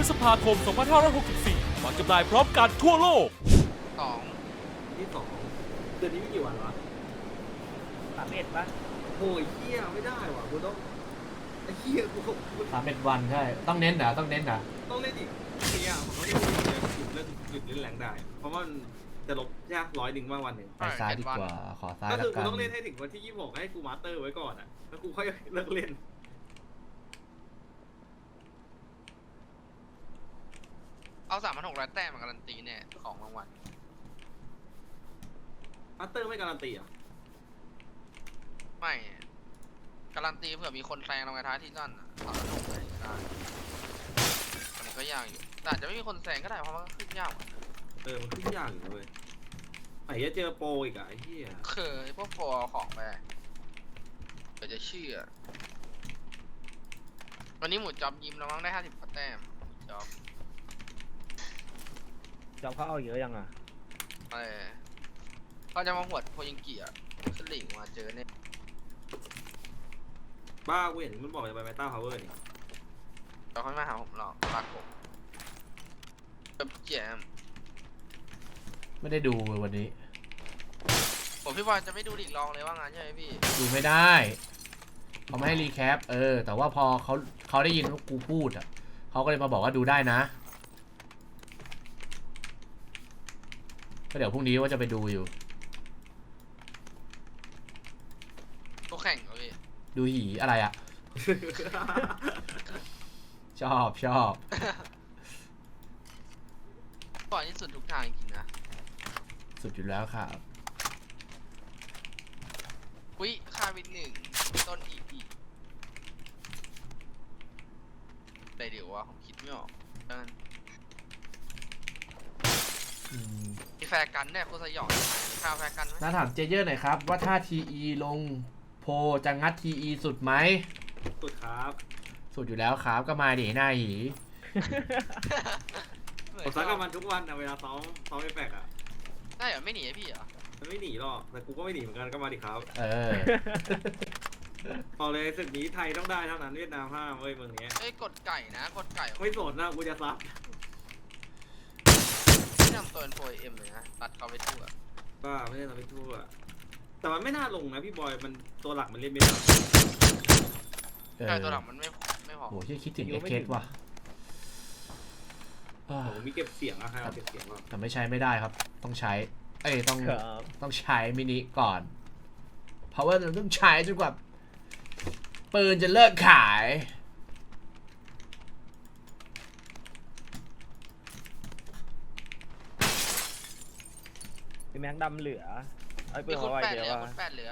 พฤษภาคม 2564วางจำหน่ายพร้อมกันทั่วโลก สองที่สองเดือนนี้ไม่กี่วันวะสามเอ็ดปะโอ้ยเฮียไม่ได้ว่ะกูต้องไอ้เฮียกูกูสามเอ็ดวันใช่ ต้องเน้นเหรอต้องเน้นเหรอต้องเล่นอีกเฮียผมต้องเล่นอีกเลยหยุดเล่นหยุดเล่นแรงได้ เพราะว่ามันจะลบยากร้อยหนึ่งว่างวันหนึ่งไปซ้ายดีกว่า ขอซ้ายก็แล้คืวอกักูนต้องเล่นให้ถึงวันที่ยี่สิบหกให้กูมาสเตอร์ไว้ก่อนอะแล้วกูค่อยเลิกเล่น เอาสามพันหกร้อยแต้มมาการันตีเนี่ยของรางวัลมาสเตอร์ไม่การันตีอะไม่การันตีเผื่อมีคนแซงเราไงท้ายที่นั่นสามพันหกอะไรก็ได้แต่มันก็ยากอยู่แต่อาจจะไม่มีคนแซงก็ได้เพราะมันก็ขึ้นยากกว่าเออ มันขึ้นยากอยู่นะเว้ยไอ้เหี้ยเจอโปรอีกอะไอ้เฮียเคยพวกโฟร์เอาของไปเดี๋ยวจะเชื่อ วันนี้หมูจอบยิ้มแล้วมั้งได้ห้าสิบแต้มหมูจอบ จอมเขาเอาเยอะยังอะเออเขาจะมาหวดโพยิงเกียร์สลิงมาเจอเนี่ยบ้ากูเห็นมันบอกจะไปเมตาพาวเวอร์นี่เดี๋ยวเขามาหาผมหรอกรักผมแบบแจมไม่ได้ดูวันนี้ ผมพี่บอลจะไม่ดูลีกรองเลยว่างั้นใช่ไหมพี่ ดูไม่ได้เขาไม่ให้รีแคปเออ แต่ว่าพอเขาเขาได้ยินว่ากูพูดอะเขาก็เลยมาบอกว่าดูได้นะ ก็เดี๋ยวพรุ่งนี้ว่าจะไปดูอยู่ตัวแข่งเหรอพี่ ดูหีอะไรอะชอบชอบก่อนที่สุดทุกทางจริงๆนะสุดอยู่แล้วครับวิค่าวินหนึ่งต้น EP อะไรเดี๋ยววะผมคิดไม่ออกเอออืมมี แฟร์กันเนี่ยโคตรสยองค่าแฟร์กันไหมน้าถามเจเยอร์หน่อยครับ ว่าถ้า TE ลงโพลจะงัด TE สุดไหม สุดครับสุดอยู่แล้วครับก็มาดิหน้าหี ผมซักกับมันทุกวันอะเวลาซ้อมซ้อมไอแปกอะได้เหรอไม่หนีให้พี่เหรอมันไม่หนีหรอกแต่กูก็ไม่หนีเหมือนกันก็มาดิครับเออ พอเลยศึกนี้ไทยต้องได้เท่านั้นเวียดนามห้ามเว้ยเมืองเนี้ยเอ้ยกดไก่นะกดไก่ไม่สนนะกูจะซับ ที่นำตัวเป็นโฟเอ็มเลยนะ ตัดเขาไปทั่วบ้าไม่ได้ทำไปทั่ว แต่มันไม่น่าลงนะพี่บอยมันตัวหลักมันเล่นไม่ได้เออใช่ตัวหลังมันไม่ไม่พอโหเชี่ยคิดถึงอายุเอ็กไม่เคถึสงว่ะอ่าผมมีเก็บเสียงอะใครเอาเก็บเสียงว่ะแต่ไม่ใช้ไม่ได้ครับ ต้องใช้ เอ้ยต้องครับต้องใช้มินิก่อน เพราะว่าเราต้องใช้จนกว่าปืนจะเลิกขาย แม็กดำเหลือไอ้เปิมีดคุเขาณไว้แปดเดี๋เหยวลือว่าคุณแปดเหลือ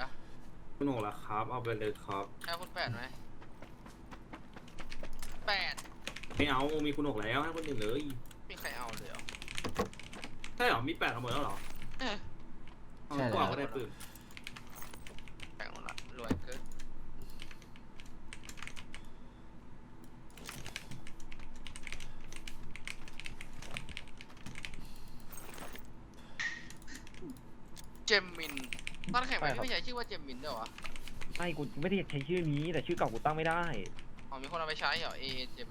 คุณโหนกละครับ เอาไปเลยครับ ใช่คุณแปดไหมแปดไม่เอา มีคุณโหนกแล้วให้คนอื่นเลยมีใครเอาเลยเหรอใช่เหรอ มีแปดเอาหมดแล้วเหรอเอ้ยเอาใช่แล้ว กว่าก็ได้ปืน แปลงหมดละรวยเกิน เจมมินตอนแข่งไปพี่ไม่ใช้ชื่อว่าเจมมินด้วยวะไม่กูไม่ได้ใช้ชื่อนี้ แต่ชื่อเก่ากูตั้งไม่ได้อ๋อมีคนเอาไปใช้เหรอเอเจม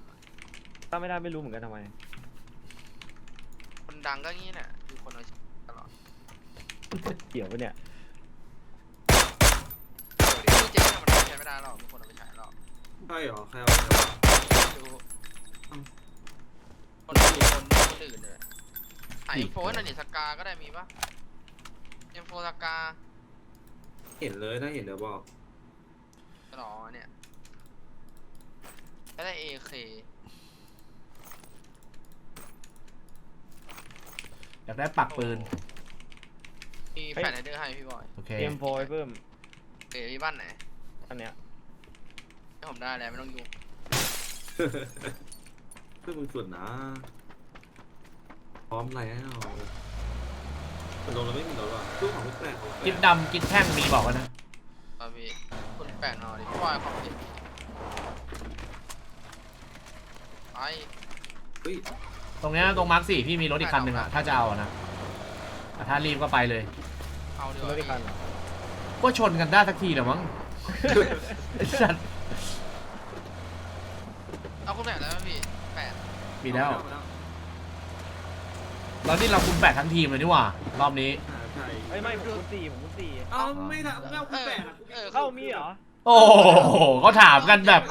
ตั้งไม่ได้ไม่รู้เหมือนกันทำไม คนดังก็งี้แหละมีคนเอาใช้ตลอดเกี่ยวปะเนี่ยชื่อเจมเนี่ยมันใช้ไม่ได้หรอกมีคนเอาไปใช้หรอกใช่เหรอใครเอาไปวะดูอืมคนอื่นคนคนอื่นเลยหาอินโฟให้หน่อยดิสกาก็ได้มีปะ อินโฟสกาเห็นเลยถ้าเห็นเดี๋ยวบอกตลอดเนี่ยแล้วได้เอเคอยากได้ปักปืน มีแฟนไอเดอร์ให้พี่บอยโอเค เตรียมโฟยเพิ่มเอ๋พี่บ้านไหนอันเนี้ยให้ผมได้แล้วไม่ต้องยุ่งซึ่งมึงส่วนนะ พร้อมแล้ว มันลงแล้วไม่มีรถว่ะตู้ของลูกแปลกของกิ๊บดำกิ๊บแท่งมีบอกไว้นะ เอาพี่คุณแปดนอดิพี่บอยของดิไปเฮ้ยตรงเนี้ยตรงมาร์คสี่พี่มีรถอีกคันหนึ่งอะถ้าจะเอาอะนะแต่ถ้ารีบก็ไปเลยเอาดีกรว่าถอีกคันพี่เหรอก็ชนกันได้สักทีแหละมั้งไอ้สัตว์เอาคุณแปดแล้วไหมพี่แปดมีแล้ว เอาแล้วแล้วนี่เราคุมแปดทั้งทีมเลยนี่หว่า รอบนี้อ่าใช่เอ้ยไม่ผมคุณสี่ผมคุณสี่เอาไม่ทำไม่เอาคุณแปดอะเออ เข้ามีเหรอ โอ้โหเขาถามกันแบบ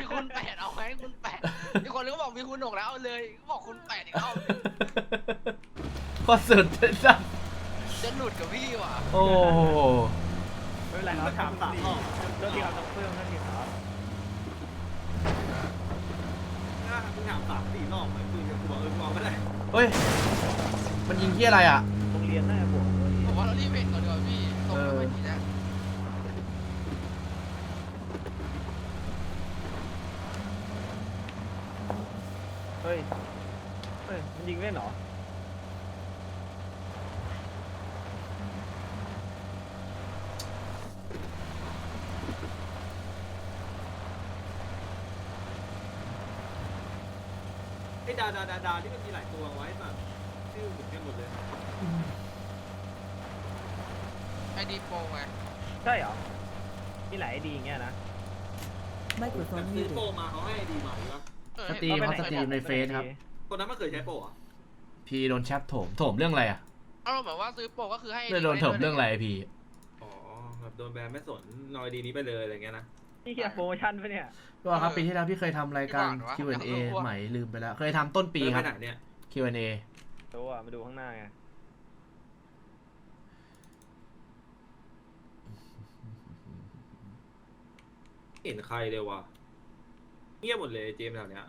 มีคุณแปดเอาไหมคุณแปดมีคนนึงก็บอกมีคุณหกแล้วเอาเลยก็บอกคุณแปดอีกรอบนึงก็สุดไอ้สัตว์จะหลุดกับพี่ว่ะโอ้โหไม่เป็นไรครับถามสามรอบเรื่องที่เราต้องเพิ่มนั่นเองครับถ้ามึงถามสามสี่รอบไปคุยกับกูบอกเออกูเอาไม่ได้เฮ้ย มันยิงที่อะไรอะ โรงเรียนน่าจะบวกเลยผมว่าเรารีบเห็นก่อนดีกว่าพี่ตรงไปทีนะเฮ้ย เฮ้ย มันยิงเล่นเหรอ ไอ้ดาดาดาดาที่มันมีหลายตัวไว้แบบชื่อเหมือนกันหมดเลยไอดีโปรไงใช่เหรอมีหลายไอดีอย่างเงี้ยนะ แต่ Microphone ซื้อ muted. โปรมาเขาให้ดีมาหรือวะเออสตรีมเขาสตรีมในเฟซครับ คนนั้นมันเคยใช้โปรอะพีโดนแชทโถม โถมเรื่องอะไรอะเอาเหมือนว่าซื้อโปรก็คือให้เลยโดนโถมเรื่องอะไรพีอ๋อแบบโดนแบนไม่สนนอยดีนี้ไปเลยอะไรเงี้ยนะนี่เฮียโปรโมชั่นปะเนี่ย ก็ครับปีที่แล้วพี่เคยทำรายการ Q&A ใหม่ลืมไปแล้ว เคยทำต้นปีครับไปไหนเนี่ย Q&A ตัวมาดูข้างหน้าไงไม่เห็นใครเลยว่ะเงียบหมดเลยเจมส์แถวเนี้ย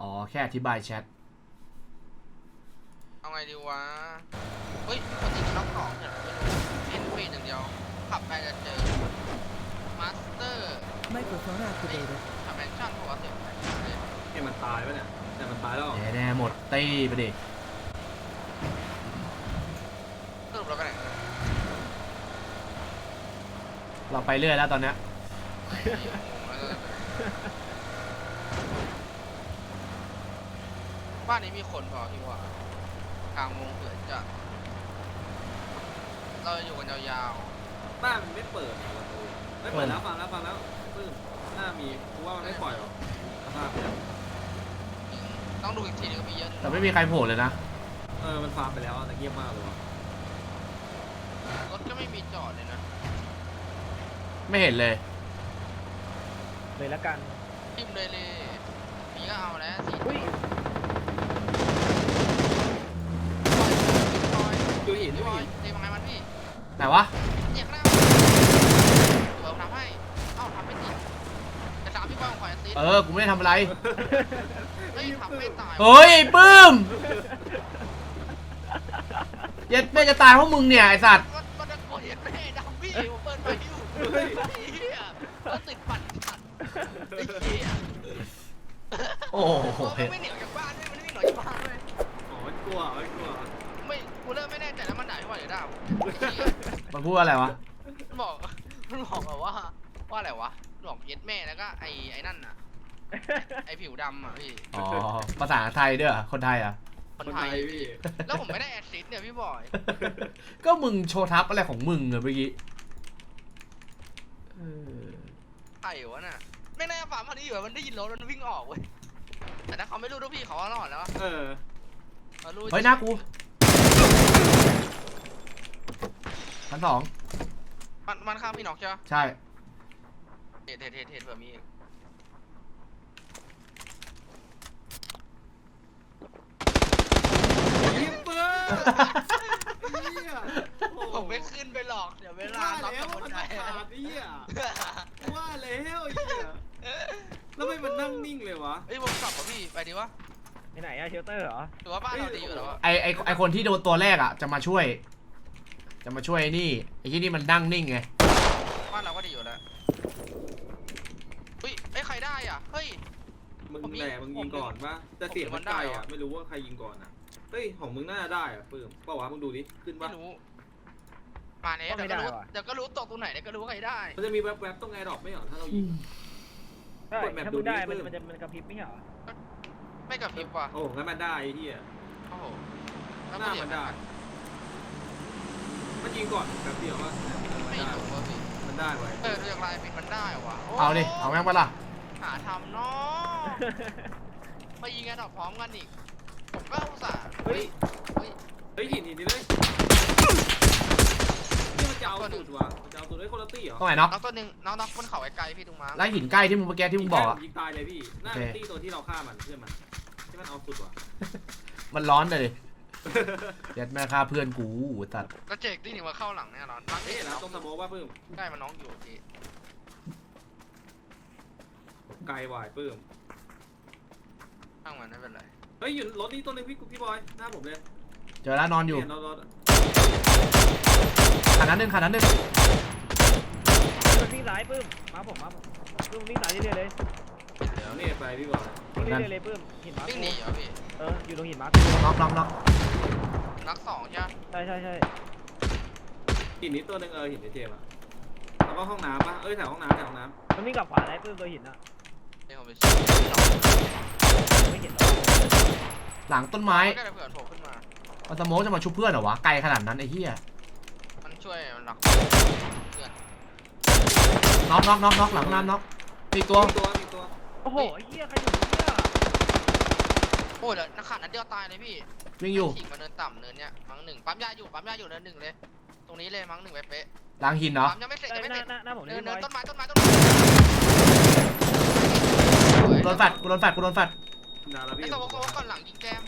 อ๋อ แค่อธิบายแชท เอาไงดีวะ เฮ้ยมีคนติดน็อกสองเดี๋ยวไม่รู้เล่นเฟสอย่างเดียว ขับไปจะเจอ มาสเตอร์ Microphone activated. มันตายปะเนี่ยแต่มันตายแล้วเหรอแน่ๆหมดตีไปดิสรุปเราไปไหนเราไปเรื่อยแล้วตอนเนี้ยบ้านนี้มีคนพอพี่ว่ากลางวงเผื่อจะ เราจะอยู่กันยาวบ้านมันไม่เปิดประตูไม่เปิดแล้วฟังแล้วฟังแล้วปึ้มหน้ามีกูว่ามันไม่ปล่อยหรอกสภาพเนี่ยๆจริง ต้องดูอีกทีนึงก็มีเยอะแต่ไม่มีใครโผล่เลยนะ เออ มันฟาร์มไปแล้วแต่เงียบมากเลยว่ะรถก็ไม่มีจอดเลยนะไม่เห็นเลย เลยละกันทิมเลยเลยมีก็เอาแล้วสีอุ้ยบอยอยู่หินพี่อยู่บอหิยนเตะยังไงมันพี่แต่ว่าเหยียบหน้าเดี๋ยวทำให้เอ้าทำไม่ติดจะถามพี่บอยของขวัญติดเออ กูไม่ได้ทำอะไร เฮ้ยทำไม่ตายเฮ้ยไอ้ปื้มเย็ดแม่จะตายเพราะมึงเนี่ยไอสัตว์มันมันจะโกรธเห็นแม่ดำพี่ผมเปิดไฟอยู่ไอ้เหี้ยมันติดปั่นขัดไอ้เหี้ยโอ้โหมันไม่เหนียวจากบ้านด้วยมันไม่เหนียวจากบ้านด้วยอ๋อมันกลัวมันกลัวไม่กูเริ่มไม่แน่ใจแล้วมันด่าพี่บอยหรือด่าผมไอ้เหี้ยมันพูดว่าอะไรวะมันบอกมันบอกแบบว่าว่าอะไรวะบอกเย็ดแม่แล้วก็ไอ้ไอ้นั่นน่ะ ไอ้ผิวดำอะพี่ อ๋อ ภาษาไทยด้วยเหรอคนไทยอะ คนไทย พี่ แล้วผมไม่ได้แอดซิสต์เนี่ยพี่บอย ก็มึงโชว์ทับอะไรของมึงอะเมื่อกี้เออไอ้วะน่ะ ไม่น่าฝามันนี้อยู่อะมันได้ยินรถมันวิ่งออกเว้ย แต่ถ้าเขาไม่รู้ทุกพี่เขาก็รอดแล้วอะเออ เขารู้เฮ้ยหน้ากูชั้นสองมันมันข้ามพี่หนอกใช่ปะใช่ เทรดเทรดเทรดเทรดเผื่อมีอีก ยิงปืน เหี้ยโอ้โหผมไม่ขึ้นไปหรอก เดี๋ยวเวลาว่ารับแล้กัวบคนมันไทขายดไอ้เหี้ยว่าแล้วไอ้เหี้ยแล้วไม่มันนั่งนิ่งเลยวะเอ้ยผมกลับป่ะพี่ ไปดีวะไปไหนอะเชลเตอร์เหรอ หรือว่าบ้านเราดีอยู่แล้วอะไอไอไอคนที่โดนตัวแรกอะ จะมาช่วย จะมาช่วยไอ้นี่ไอ้ที่นี่มันนั่งนิ่งไงบ้านเราก็ดีอยู่แล้วอุ้ยไอ้ยใครได้อะ เฮ้ย มึงผมยิงแหละมึงยิงก่อนปะแต่เสียงมันไกลอะไม่รู้ว่าใครยิงก่อนอะ เฮ้ยของมึงน่าจะได้อะปื้มเปล่าวะมึงดูดิขึ้นไม่ปะรู้มาเนี่ยเดี๋ยวก็รู้เดี๋ยวก็รู้ตกตรงไหนเดี๋ยวก็รู้ว่าใครได้มันจะมีแวบๆตรงไงดอกไม่เหรอถ้าเรายิง ใช่กดแมปถ้าดูมึงได้ดิมันปื้จะมมันจะมันกระพริบไม่ใช่เหรอไม่กระพริบว่ะโอ้งั้นมันได้ไอ้เหี้ยโอ้โหแล้วหน้าเดี๋ยมัวนได้ มันยิงก่อนแป๊บเดียวว่ามันไม่ได้ถูกว่ะพี่มันได้ไว้เออดูจากลายเป็นมันได้ว่ะโเอาดิเอาแม่งปะล่ะหาทำเนาะไปยิงกันดอกพร้อมกันอีก ผมก็อุตส่าห์เฮ้ยเฮ้ยเฮ้ยหินหินนี่เลยนี่มันจะเอาสุดว่ะมันจะเอาสุดไอ้ยคนละตี้เหรอตรงไหนน็อกน้องตัวหนึ่งน้องน้องบนเขาไกลๆพี่ตรงมาไล่หินใกล้ที่มึงเมื่อกี้ที่มึงบอกอะยิงตายเลยพี่น่าโอเป็นเคตี้ตัวที่เราฆ่ามันเพื่อนมันที่มันเอาสุดว่ะมันร้อนเลยเด็ดแม่ฆ่าเพื่อนกูตัดแล้วเจกที่หนึ่งมาเข้าหลังแน่นอนมั้งเฮ้ยแล้วตรงสโมอว่าปื้มใกล้มันน้องอยู่พี่ไกลวายปื้มช่างมันไม่เป็นไร เฮ้ยอยู่รถนี้ตัวหนึงพี่พี่บอยหน้าผมเลยเจอแล้วนอนอยู่เนี่ยรถรถขานั้นหนึ่งขานั้นหนึ่งมันวิ่งสายปื้มมาผมมาผมปื้มวิ่งสายเรื่อยๆเลยเดี๋ยวนี่ไปพี่บอยวิ่งเรื่อยๆเลยปื้มหินมาร์ควิ่งหนีเหรอพี่เอออยู่ตรงหินมาร์คน็อกน็อกน็อกนักสองใช่ไหมใช่ใช่ใช่หินนี้ตัวหนึงเออหินในเจมส์อะแล้วก็ห้องน้ำปะเอ้ยแถวห้องน้ำแถวห้องน้มันวิ่งกลับขวาได้ปื้มตัวหินอะเดี๋ยวผมไปชี้ไม่เห็นหรอกหลังต้นไม้ก็เลยเผื่อโผล่ขึ้นมา มันสโมกจะมาชุบเพื่อนเหรอวะ ไกลขนาดนั้นไอ้เหี้ยมันช่วยมันรักเพื่อนน็อกน็อกน็อกน็อกหลังน้ำน็อกมีอีกำตัวมีตัวมีตัวโอ้โหไอ้เหี้ยใครอยู่เนี่ยโอ้ยเดี๋ยวนักขัดนัดเดียวตายเลยพี่วิ่งอยู่ ฉีกมาเนินต่ำเนินเนี้ยมั้งหนึ่งปั๊มยาอยู่ปั๊มยาอยู่เนินหนึ่งเลย ตรงนี้เลยมั้งหนึ่งเป๊ะหลังหินๆเนาะ ปั๊มยังไม่เสร็จใช่ยังไม่หเสน้าร็จหน้าหน้าผมเนินี่นเนิบอนยต้นไม้ต้นไม้ต้นไม้กูโดนแฟดกูโดนแฟดกูโดนแฟด ดาราไอ้พี่สวกสวกก่อนหลังยิงแจม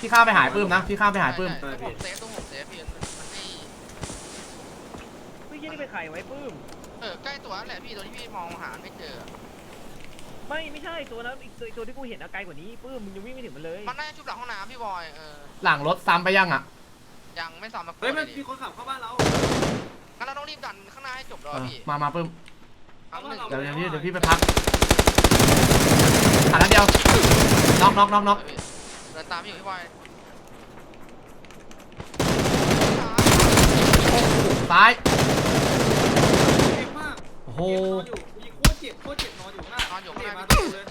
พี่ข้ามไปหายปื้มนะพี่ข้ามไปหายปื้มใช่ใช่ผมเซฟต้องผมเซฟพี่มันไม่เฮ้ยเหี้ยนี่เป็นใครไว้ปื้ม เออใกล้ตัวนั่นแหละพี่ตัวที่พี่มองหาไม่เจอ ไม่ไม่ใช่ตัวนั้นอีกตัวอีกตัวที่กูเห็นอะไกลกว่านี้ปื้มมึงยังวิ่งไม่ถึงมันเลยมันน่าจะชุบหลังห้องน้ำพี่บอยเออหลังรถซ้ำไปยังอะยังไม่ซ้ำมาเฮ้ยมันดิมีคนขับเข้าบ้านเรา งั้นเราต้องรีบดันข้างหน้าให้จบรอเออพี่มามาปื้มครั้งหนึ่งเดี๋ยวเดี๋ยวพี่เดี๋ยวพี่ไปพัก ขานั้นเดียวน็อกน็อกน็อกน็อกเดินตามพี่อยู่พี่บอยซ้ายเจ็บมากโอ้โหเจ็บนอนอยู่กูยิงโคตรเจ็บโคตรเจ็บนอนอยู่ข้างหน้านอนอยู่ข้างหน้าเจ็บมาตัวเลย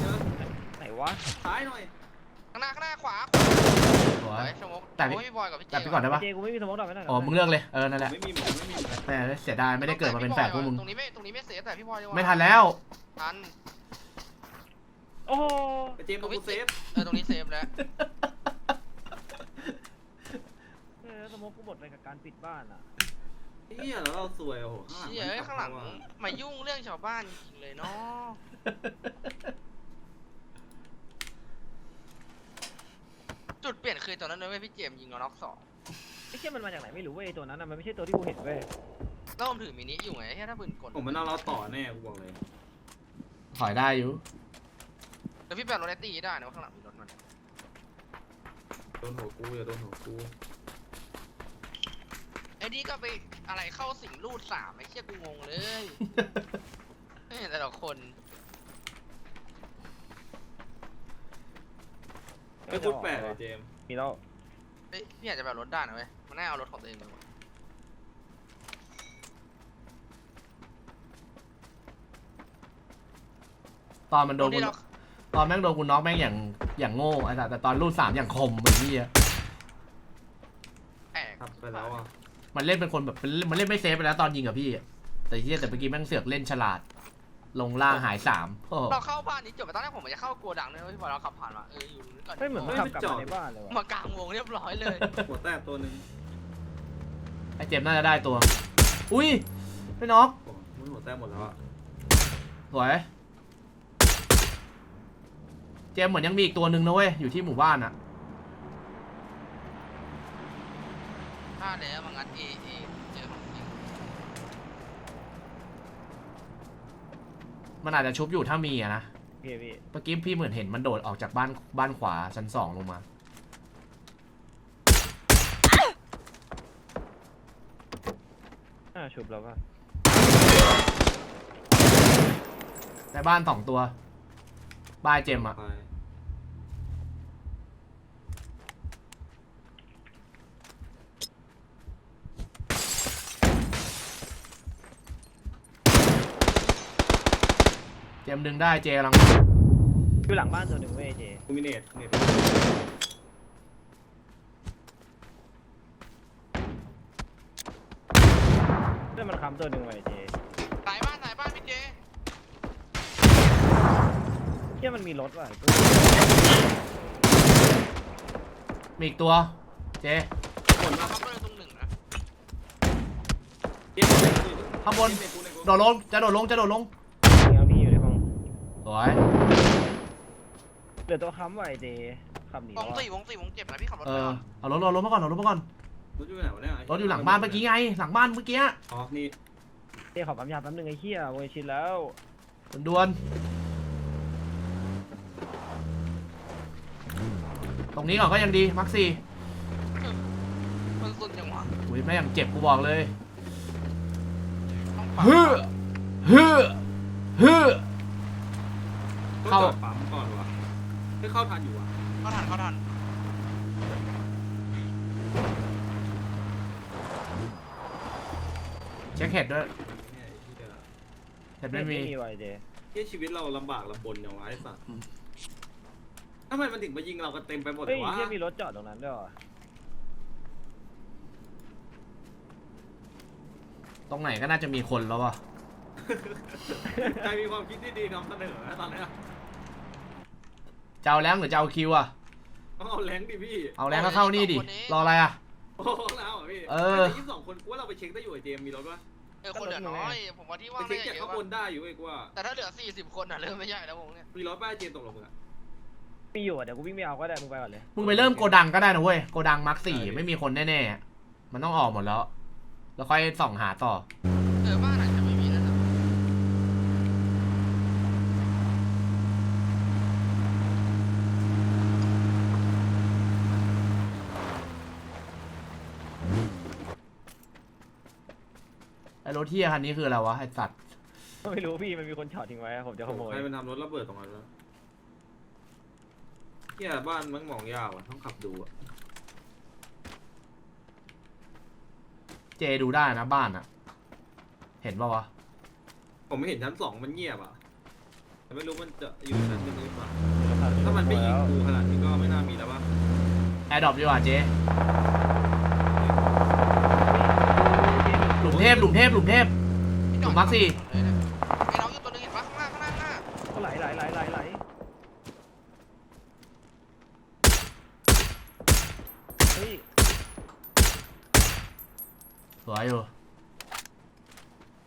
เจอไหนวะ ซ้ายหน่อย ข้างหน้าข้างหน้าขวาสวยเฮ้ยชมกแต่พี่ โอ้ยพี่บอยกับพี่เจแต่พี่ก่อนได้ปะเจกูไม่มีสมองดอกไม่ได้อ๋อมึงเลือกเลยเออนั่นแหละไม่มีหมอนไม่มีหมอนแม่เสียดายไม่ได้เกิดมาเป็นแฝดพวกมึงตรงนี้ไม่ตรงนี้ไม่เสียแต่พี่บอยดีกว่าไม่ทันแล้วทันโอ้โหไปเจมส์กูเซฟเออตรงนี้เซฟแล้วเออสมองกูหมดไปกับการปิดบ้านอะเฮียแล้วเราสวยโอ้โหข้างหลังเชี่ยเอ้ยข้างหลังมายุ่งเรื่องชาวบ้านจริงเลยเนาะ จุดเปลี่ยนคือตอนนั้นเลยเว้ยพี่เจมส์ยิงเราน็อกสองไอ้เชี่ยมันมาจากไหนไม่รู้เว้ยไอ้ตัวนั้นอะมันไม่ใช่ตัวที่กูเห็นเว้ยแล้วผมถือมินิอยู่ไงแค่ถ้าปืนกลผมมันเอาเราต่อแน่กูบอกเลยถอยได้อยู่แต่พี่แปลรถไอตีได้นะว่าข้างหลังมีรถมันโดนหัวกูอย่าโดนหัวกูไอ้นี่ก็ไปอะไรเข้าสิงรูดสามไอ้เชี่ยกูงงเลย เฮ้ยแต่ละคน ไอ้คุดแปดเลยเจมส์มีแล้วเฮ้ยพี่อาจจะแบบรถได้นะเว้ยมันน่าเอารถของตัวเองไปหมดตอนมันโดนกูที่เราตอนแม่งโดนกูน็อกแม่งอย่างอย่างโง่ไอ้สัสแต่ตอนรูดสามอย่างคมเหมือนที่แอบขับไปแล้วอะมันเล่นเป็นคนแบบมันเล่นไม่เซฟไปแล้วตอนยิงกับพี่อะแต่ที่แต่เมื่อกี้แม่งเสือกเล่นฉลาด ลงล่างหายสามโอ้โห เราเข้าบ้านนี้จบไปตอนแรกผมจะเข้าโกดังเลยเว้ยพอเราขับผ่านมาเอออยู่นู้นก่อนเฮ้ยเหมือนมันขับกลับมาในบ้านเลยว่ะมากลางวงเรียบร้อยเลย หัวแตกตัวหนึ่งไอ้เจมส์น่าจะได้ตัว อุ้ยไม่น็อกโอ้มันหัวแตกหมดแล้วอะสวย เจมส์เหมือนยังมีอีกตัวหนึ่งนะเว้ย อยู่ที่หมู่บ้านอะถ้าแล้วมันงัดเอเอเจอของจริง มันอาจจะชุบอยู่ถ้ามีอะนะพี่พี่เมื่อกี้พี่เหมือนเห็นมันโดดออกจากบ้านบ้านขวาชั้นสองลงมาอ่าชุบแล้วก็ในบ้านสองตัวบ้านเจมอะไป มดึงได้เจกำลังอยู่หลังบ้านตัวหนึ่งเว้ยเจกูมีเนตเนตเพื่อนมันค้ำตัวหนึ่งไว้เจสายบ้านสายบ้านพี่เจเที่ยมันมีรถว่ะไอ้ปื้มมีอีกตัว เจคนมาเขาเปิดตรงหนึ่งนะเกมเลยข้างบนเนตกูเนตกูโดดลงจะโดดลงจะโดดลง นี่เอาพี่อยู่ในห้อง ส วยเหลือตัวค้ำไว้เจขับหนีวแล้วงอะสี่วงสี่วงเจ็บนะพี่ขับรถเอไปอก่อนเอารถรถรถมาก่อนเอารถมาก่อนรถอยู่ไหนวะเนี่ยรถอยู่หลังบ้านเมื่อกี้ไง หลังบ้านเมื่อกี้อ๋อนี่เจขอปั๊มยาแป๊บนึงไอ้เหี้ยโวยชินแล้วดวนๆตรงนี้ก่อนก็ยังดีมักซี่มันสุดจังหวะอุ้ยแม่งเจ็บกูบอกเลยต้องปัดฮึฮึฮึ เข้าเข้าปั๊มก่อนวะไม่เข้าทันอยู่วะเขาทันเขาทันเช็คเห็ดด้วยเนี่ยไอ้เหี้ยเห็ดไม่มี ไว้เจเหี้ยชีวิตเราลำบากลำบนอย่างวะไอ้สัสทำไมมันถึงมายิงเรากันเต็มไปหมดเฮ้ยวะเหี้ยมีรถจอดตรงนั้นด้วยว่ะตรงไหนก็น่าจะมีคนแล้ววะ ใครมีความคิดที่ดีนำเสนอนะตอนเนี้ย จะเอาแรงหรือจะเอาคิวอะต้องเอาแรงดิพี่เอาแรงก็เข้านี่ดิรออะไรอะ โอ้โหแล้วเหรอพี่เออยี่สิบสองคนกูว่าเราไปเช็คได้อยู่ไอ้เจมส์มีรถปะเออคนเหลือน้อย ผมว่าที่ไปว่างเช็ไม่คใหญ่จากเยข้างอะบนได้อยู่ไอ้กูว่าแต่ถ้าเหลือสี่สิบคนอะเริ่มไม่ใหญ่แล้ววงเนี้ยมีรถป้ายเจมส์ตกลงมึงอะมีอยู่อะเดี๋ยวกูวิ่งไปเอาก็ได้มึงไปก่อนเลยมึงไปเริ่มโกดังก็ได้นะเว้ยโกดังมาร์คสี่ไม่มีคนแน่ๆอะมันต้องออกหมดแล้ว แล้วค่อยส่องหาต่อ เออบ้านอาจจะไม่มีแล้วนะ ไอ้ร ถเที่ยคันนี้คืออะไรวะไอ้สัตว์ไม่รู้พี่มันมีคนจอดทิ้งไว้อะผมจะขโมยใครมันทำรถระเบิดตรงนั้นวะเที่ยบ้านมันมองยาวอะต้องขับดูอะเจดูได้นะบ้านอะเห็นปะวะผมไม่เห็นชั้นสองมันเงียบอะแต่ไม่รู้มันจะอยู่ชั้นหนึ่งหรือเปล่าเดี๋ยวเราพถ้ามันไม่ยิงแล้วกูขนาดนี้ก็ไม่น่ามีแล้วป่ะแอร์ดรอปดีกว่าเจ หลุม เทพหลุมเทพหลุมเทพพี่ถูกมักสิไอ้น้องอยู่ตัวนึงเห็นปะข้างหน้าข้างหน้าข้างหน้าเขาไหลไหลไหลไหลไหลเฮ้ยสวยอยู่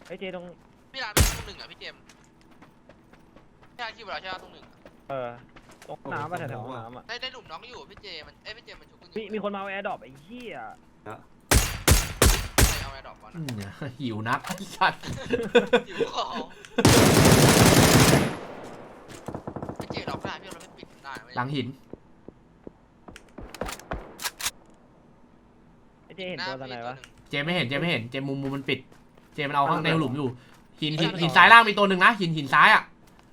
ไอ้เจตรงพี่ร้านเป็นตรงหนึ่งอะพี่เจมส์พี่ร้านคิดว่าเราใช่ไหมตรงหนึ่งอะเออตรงน้ำอะแถวๆห้องน้ำอะได้ได้หลุมน้องอยู่พี่เจมันเอ้ยพี่เจมันชุบกันอมียู่มีคนมาเอาแอร์ดรอปไอ้เหี้ยใครเอา ไอ้ดอกก่อนอืนะมหิวนักไอ้สัตว์อยู่คอพี่เจดอกได้พี่เราไม่ปิดได้เว้ยหลังหินไอ้เจเห็นตัวตอนไหนวะ เจไม่เห็นเจไม่เห็นเจมุมมุมมันปิด เจมันเอาข้างในหลุมอยู่หินหินเออหินซ้ายล่างมีตัวหนึ่งนะหินหินซ้ายอะ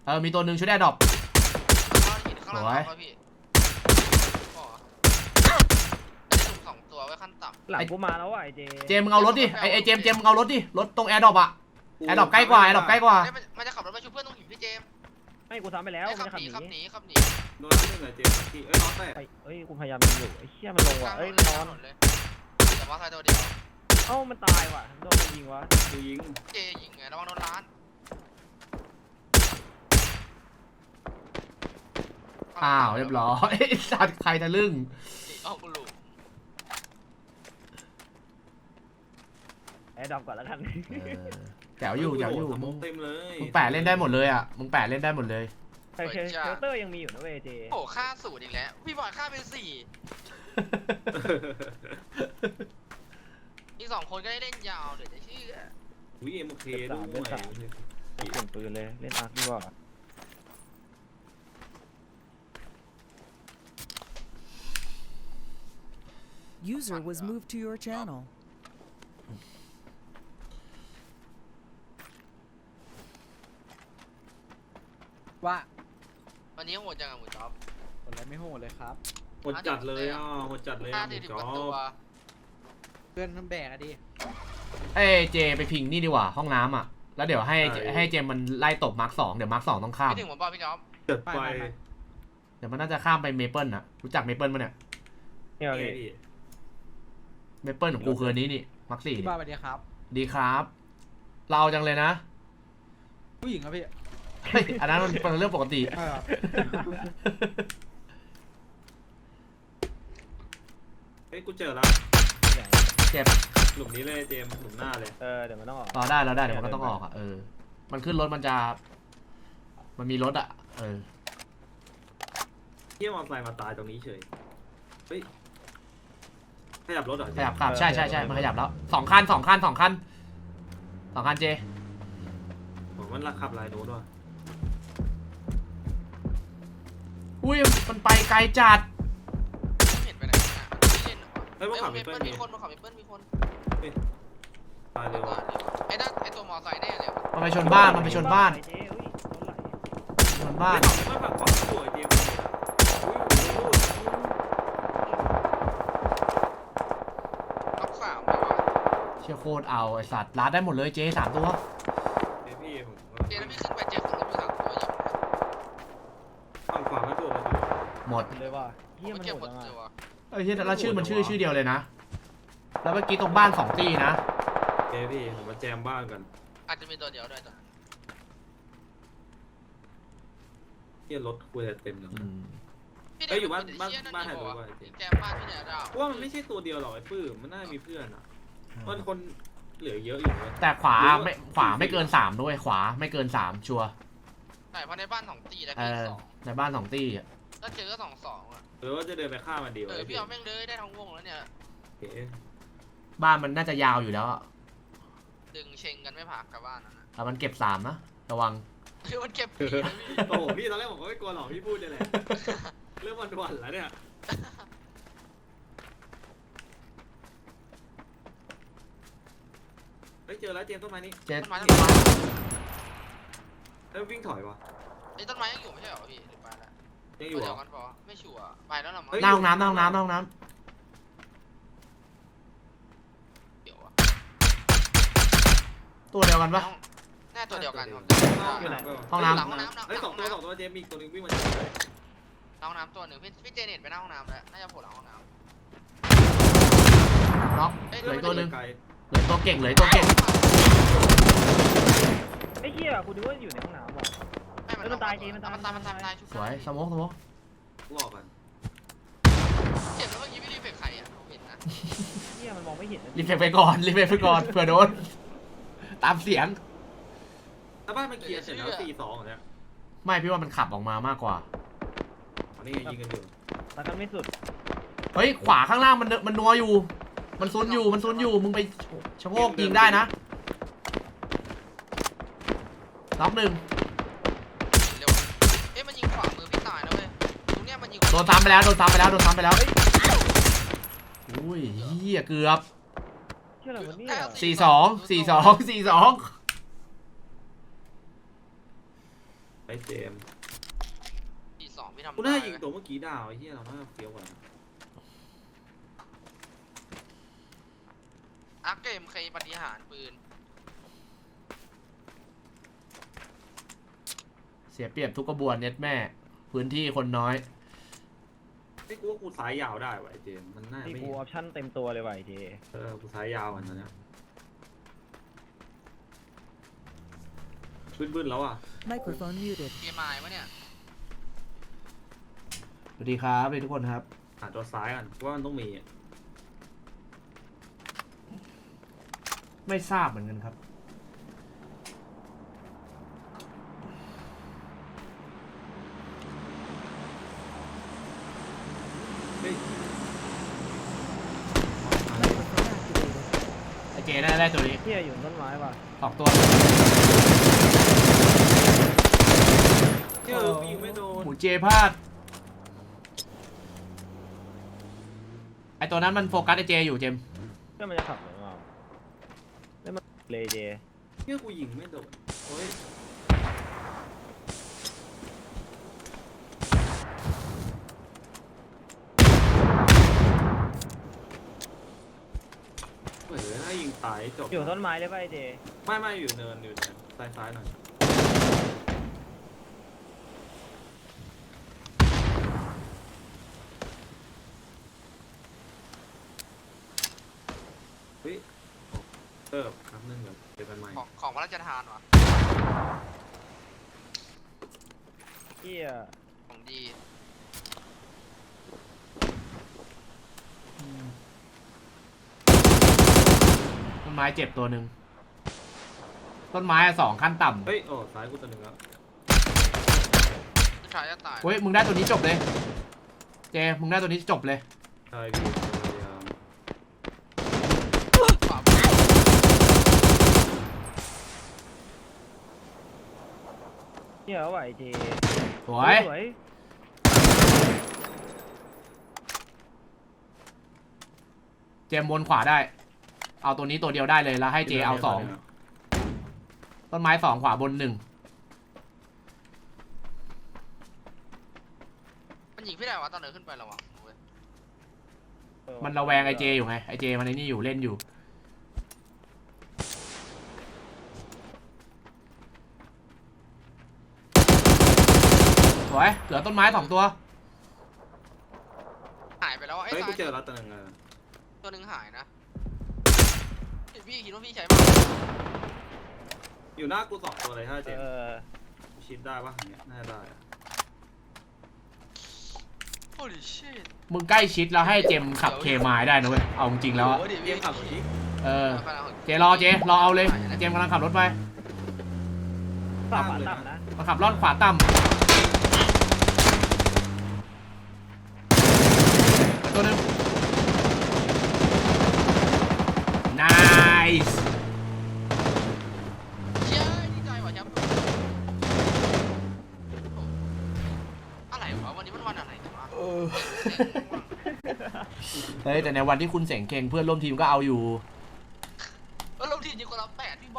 เออมีตัวหนึ่งชุดแอร์ดรอป ข้างล่างสวยเขาอะพี่อ๋อได้หลุมสองตัวไว้ขั้นต่ำ หลังกูมาแล้วว่ะไอ้เจเจมึงเอารถดิไอไอเจมส์เจมส์มึงเอารถดิรถตรงแอร์ดรอปอะแอร์ดรอปใกล้กว่าแอร์ดรอปใกล้กว่า เอ้ยมันมันจะขับรถมาชุบเพื่อนตรงหินพี่เจมส์ไม่กูซ้ำไปแล้วไอ้มันขับจะหขับนีหขับนีหนีขับหนีโดนที่หนึ่งเลยเจมส์ที่เอ้ยล้อแตกไปเอ้ยกูพยายามยิงอยู่ไอ้เหี้ยมันลงว่ะเอ้ยมันนอนเลยแต่ว่าใครตัวเดียวเอ้ามันตายว่ะโดนมันยิงวะกูยิงเจยิงไงระวังโดนร้านอ้าวเรียบร้อย ไอ้สัตว์ใครจะลึ่ง เอากูหลุม แอร์ดรอปก่อนแล้วกันเออแจ๋วอยู่แจ๋วอยู่สมึมองงเต็มเลยมึงแปะเล่นได้หมดเลยอะมึงแปะเล่นได้หมดเลย แต่เคเคาน์เตอร์ยังมีอยู่นะเว้ยเจโอ้ค่าสูตรอีกแล้ว พี่บอยค่าเป็นสี่อีกสองคนก็ได้เล่นยาวเดี๋ยวจะเชื่ออุ้ยเอ็มเคด้วยเปลี่ยนปืนเลยเล่นอาร์คดีกว่า ว่าวันนี้โหดจังอะหมูจ๊อบคนอะไรไม่โหดเลยครับหมดจัดเลยอะหมดจัดเลยห้าอะหสี่มูสิบจ๊กอว่าตัวบเพื่อนมันแบกอะดิเอ้ยเจไปพิงนี่ดีกว่าห้องน้ำอะ แล้วเดี๋ยวให้ใช่ให้เจมมันไล่ตบมาร์คสองเดี๋ยวมาร์คสองต้องข้ามพี่ถึงผมบอกพี่จ๊อบเกิดไปไม่ไม่เดี๋ยวมันน่าจะข้ามไปเมเปิลน่ะ รู้จักเมเปิลปะเนี่ย เนี่ยนี่พี่พี่ เมเปิลของกูคืออันนี้นี่มาร์คสี่พี่บ้าสวัสดีครับ ดีครับ เราจังเลยนะ ผู้หญิงครับพี่ เฮ้ยอันนั้นมันเป็นเรื่องปกติ เออเฮ้ยกูเจอแล้วเจ็บหลุมนี้เลยเจมส์หลุมหน้าเลย เออเดี๋ยวมันต้องออก รอได้รอได้เดี๋ยวมันก็ต้องออกอะเออ มันขึ้นรถมันจะ มันมีรถอะ เออ เที่ยวมอเตอร์ไซค์มาตายตรงนี้เฉย เฮ้ย ขยับรถเหรอขยับขับใช่ใช่ใช่มันขยับแล้วสองคันสองคันสองคันสองคันเจ ผมมันรักขับลายโน้ตว่ะ อุ้ยมันไปไกลจัดไม่เห็นไปไหนนะพี่เล่นเหรอเฮ้ยพวกขับเมมีเปิเปิ้ลลมีมีคนมาขับเมเปิลมีคนตายเร็วก่อนดีกว่าไอ้นั่นไอ้ตัวมอไซค์แน่เลยมันไปชนบ้านมันไปชนบ้านเจ๊อุ้ยรถไหลชนบ้านไม่ขับไม่ขับขวาสวยเจมส์อุ้ยล็อกสามไม่ว่าเชี่ยโคตรเอาไอสัตว์รัดได้หมดเลยเจสามตัวเฮ้ยพี่ผมเจแล้วพี่ขึ้นไปเจอคนรถอยู่สามตัวอยู่ ฝั่งขวามันโดดมันอยู่ หมด เลยว่าเฮียเมื่มัอนกี้โหหมดดจังตัวอะเอ้ยเฮียแล้วชื่อมันชื่อชื่อเดียวเลยนะ แล้วเมื่อกี้ตรงบ้านสองตีนะเฮ้ยพี่ผมมาแจมบ้านกันอาจจะมีตัวเดียวด้วยตัวนั้นเที่ยรถคุยแต่เต็มเลยอืมพี่เอ้ยอยู่บ้านเด็กบ้านเชี่ยนั่นบ้านดีไหนกว่ารู้ป่ะแกมบ้านที่ไหนดาวเพราะว่ามันไม่ใช่ตัวเดียวหรอกไอ้ปื้มมันน่าจะมีเพื่อนอะมันคนเหลือเยอะอยู่เลยแต่ขวาไม่ขวาไม่เกินสามด้วยขวาไม่เกินสามชัวร์ ใช่เพราะในบ้านสองตีแล้วเอก็อีอกสองในบ้านสองตีอะ ถ้าเจอก็สองสองอะหรือว่าจะเดินไปฆ่ามันเดียวเออพี่เอาแม่งเลยได้ทั้งวงแล้วเนี่ยเฮ้ยบ้านมันน่าจะยาวอยู่แล้วอะดึงเชงกันไม่พักกับบ้านนั้นนะแต่มันเก็บสามนะระวัง คือมันเก็บผีนะพี่โอ้โหพี่ตอนแรกผมก็ไม่กลัวหรอกพี่พูดเลยแหละเริ่มวันวันๆแล้วเนี่ยเฮ้ยเจอแล้วเจมส์ต้นไม้นี้เจต้นไม้ต้นไม้เอ้ยวิ่งถอยวะไอ้ต้นไม้ยังอยู่ไม่ใช่เหรอพี่หรือไปแล้ว ยังอยู่เหรเดี๋ยอ วกันปะไม่ชัวร์ไปแล้วหรอมั้งเฮ้ย หน้าห้องน้ำหน้าห้องน้ำหน้าห้องน้เดี๋ยวอะำตัวเดียวกันปะแน่ตัวเดียวกันผมอยู่ไหน ห้องน้ำ หลังห้องน้ำหลังเฮ้ยสองตัวห้สอองงน้ำตัวเจมส์มีอีกตัวหนึงวิ่งมาจากไหนห้องน้ำตัวหนึ่งพี่พี่เจเน็ตไปหน้าห้องน้ำแล้วน่าจะโผล่หลังห้องน้น็อกำเอ้ยเหลืออกตัวหนึ่ง ไกลเหลือตัวเก่งเหลือตัวเก่งไอ้เฮียกูนึกว่าอยู่ในห้องน้ำว่ะ ให้มันเอ้ยมันตายจริงมันตายมันตายมันตายมันตายชุบสวยสมองสมองกูออกกันเจ็บแล้วเมื่อกี้พี่รีเฟกใครอะผมเห็นนะเฮียมันมองไม่เห็นนะรีเฟกไปก่อนรีเฟกไปก่อนเผื่อโดนตามเสียงถ้าบ้านมันเคลียร์เสร็จแล้วสี่สองเนี่ยไม่พี่ว่ามันขับออกมามากกว่าอันนี้ยิงกันอยู่แล้วก็ไม่สุดเฮ้ยขวาข้างล่างมันมันนัวอยู่ มันซุนอยู่มันซุนอยู่มึงไปชะโงกยิงได้นะน็อกหนึ่ง เร็วเอ๊ะมันยิงขวามือพี่ตายนะเว้ยตรงเนี้ยมันยิง โดนซ้ำไปแล้วโดนซ้ำไปแล้วโดนซ้ำไปแล้วอุ้ยเฮียเกือบเชื่ออะไรวะเนี่ยสี่สองสี่สองสี่สองไปเจมส์สี่สองพี่ทำกูน่าได้ยิงเว้ยตัวเมื่อกี้ดาวไอ้เหี้ยเราน่าเฟี้ยวกว่านะอาร์คเกมเคยปฏิหารปืน เสียเปรียบทุกกระบวนเน็ตแม่ พื้นที่คนน้อย ไอ้ยกูว่ากูซ้ายยาวได้ว่ะไอ้เจมส์มันน่านี่ไม่กูออปชั่นเต็มตัวเลยว่ะไอ้เจเออกูซ้ายยาวอันนั้นนะบึ้นๆแล้วอะ Microphone muted. เกมไม้วะเนี่ย สวัสดีครับสวัสดีทุกคนครับ หาตัวซ้ายกันว่ามันต้องมีอะไม่ทราบเหมือนกันครับ ไล่ตัวนี้เที่ยอยู่ต้นไม้ป่ะสองตัวเจอผู้หญิงไม่โดนหมูเจพลาดไอตัวนั้นมันโฟกัสไอเจอยู่เจมเพื่มันจะขับหรือเปล่าแล้วมันเลยเจเชื่อกูหญิงไม่โดนโอ้ย จะให้ยิงตายจบอยู่ต้นไม้เลยป่ะไอเจไม่ไม่อยู่เนินอยู่เนินซ้ายซ้ายหน่อยเฮ้ยเออครับนึงเดี๋ยวเจอกันใหม่ของของพระราชทานวะเฮียของดี ไม้เจ็บตัวหนึ่งต้นไม้อะสองขั้นต่ำเฮ้ยโอ้ซ้ายกูตัวหนึ่งแล้วผู้ชายจะตายเฮ้ยมึงได้ตัวนี้จบเลย เจมึงได้ตัวนี้จบเลยใช่พี่พยายามขวาเฮียไหวเจสวยสวยเจมวนขวาได้ เอาตัวนี้ตัวเดียวได้เลยแล้วให้เจเอาสองต้นไม้สองขวาบนหนึ่งมันยิงพี่ได้วะตอนเดินขึ้นไประวังเว้ยเออมันระแวงไอเจอยู่ไงไอเจมันไอ้นี่อยู่เล่นอยู่สวยเหลือต้นไม้สองตัว หายไปแล้วอะไอ้เฮ้ยซ้ากูยเจอแล้วตัวหนึ่งอะตัวหนึ่งหายนะเห็น พี่คิดว่าพี่ใช้บ้างอยู่หน้ากูสองตัวเลยถ้าเจเอมอชิดได้ปะอย่างเงี้ยน่าจะได้อะโอ้ดิชิตมึงใกล้ชิดแล้วให้เจมขับเคมายได้นะเว้ยเอาจริงๆแล้วอะโอ้ดิเกมขับรถดิเออไปแล้วเจรอเจรอเอาเลย เจมกำลังขับรถไปขับขวาต่ำนะมันขับล่อนขวาต่ำตัวหนึง nice เชี่ยดีใจว่ะแชมป์อะไรวะวันนี้มันวันอะไรกันวะ เฮ้ยแต่ในวันที่คุณเสงเคงเพื่อนร่วมทีมก็เอาอยู่